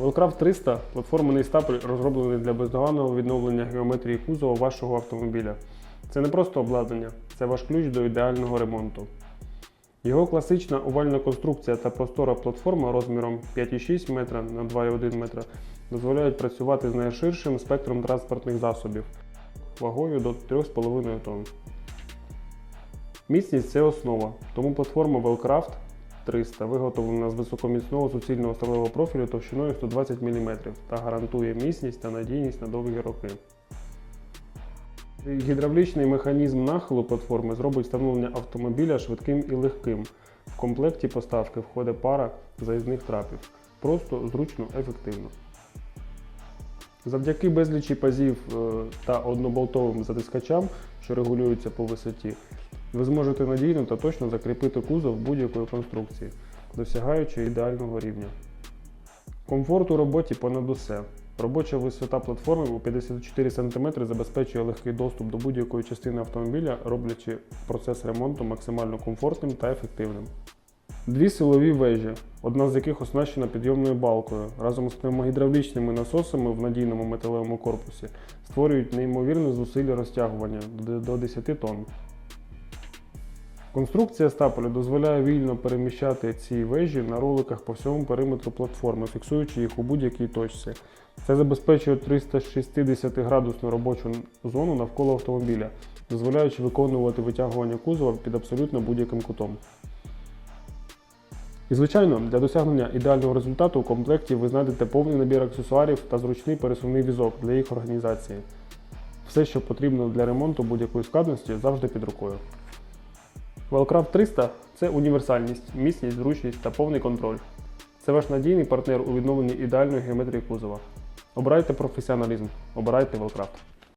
Wellcraft 300 платформений стапель розроблений для бездоганного відновлення геометрії кузова вашого автомобіля. Це не просто обладнання, це ваш ключ до ідеального ремонту. Його класична овальна конструкція та простора платформа розміром 5,6 метра на 2,1 метра дозволяють працювати з найширшим спектром транспортних засобів вагою до 3,5 тонн. Міцність це основа, тому платформа Wellcraft 300 виготовлена з високоміцного суцільного сталевого профілю товщиною 120 мм та гарантує міцність та надійність на довгі роки. Гідравлічний механізм нахилу платформи зробить встановлення автомобіля швидким і легким. В комплекті поставки входить пара заїзних трапів. Просто, зручно, ефективно. Завдяки безлічі пазів е, та одноболтовим затискачам, що регулюються по висоті, ви зможете надійно та точно закріпити кузов будь-якої конструкції, досягаючи ідеального рівня. Комфорт у роботі понад усе. Робоча висота платформи у 54 см забезпечує легкий доступ до будь-якої частини автомобіля, роблячи процес ремонту максимально комфортним та ефективним. Дві силові вежі, одна з яких оснащена підйомною балкою, разом з пневмогідравлічними насосами в надійному металевому корпусі, створюють неймовірне зусилля розтягування до до 10 тонн. Конструкція стапеля дозволяє вільно переміщати ці вежі на роликах по всьому периметру платформи, фіксуючи їх у будь-якій точці. Це забезпечує 360 градусну робочу зону навколо автомобіля, дозволяючи виконувати витягування кузова під абсолютно будь-яким кутом. І звичайно, для досягнення ідеального результату у комплекті ви знайдете повний набір аксесуарів та зручний пересувний візок для їх організації. Все, що потрібно для ремонту будь-якої складності, завжди під рукою. Wellcraft 300 це універсальність, міцність, зручність та повний контроль. Це ваш надійний партнер у відновленні ідеальної геометрії кузова. Обирайте професіоналізм, обирайте Wellcraft.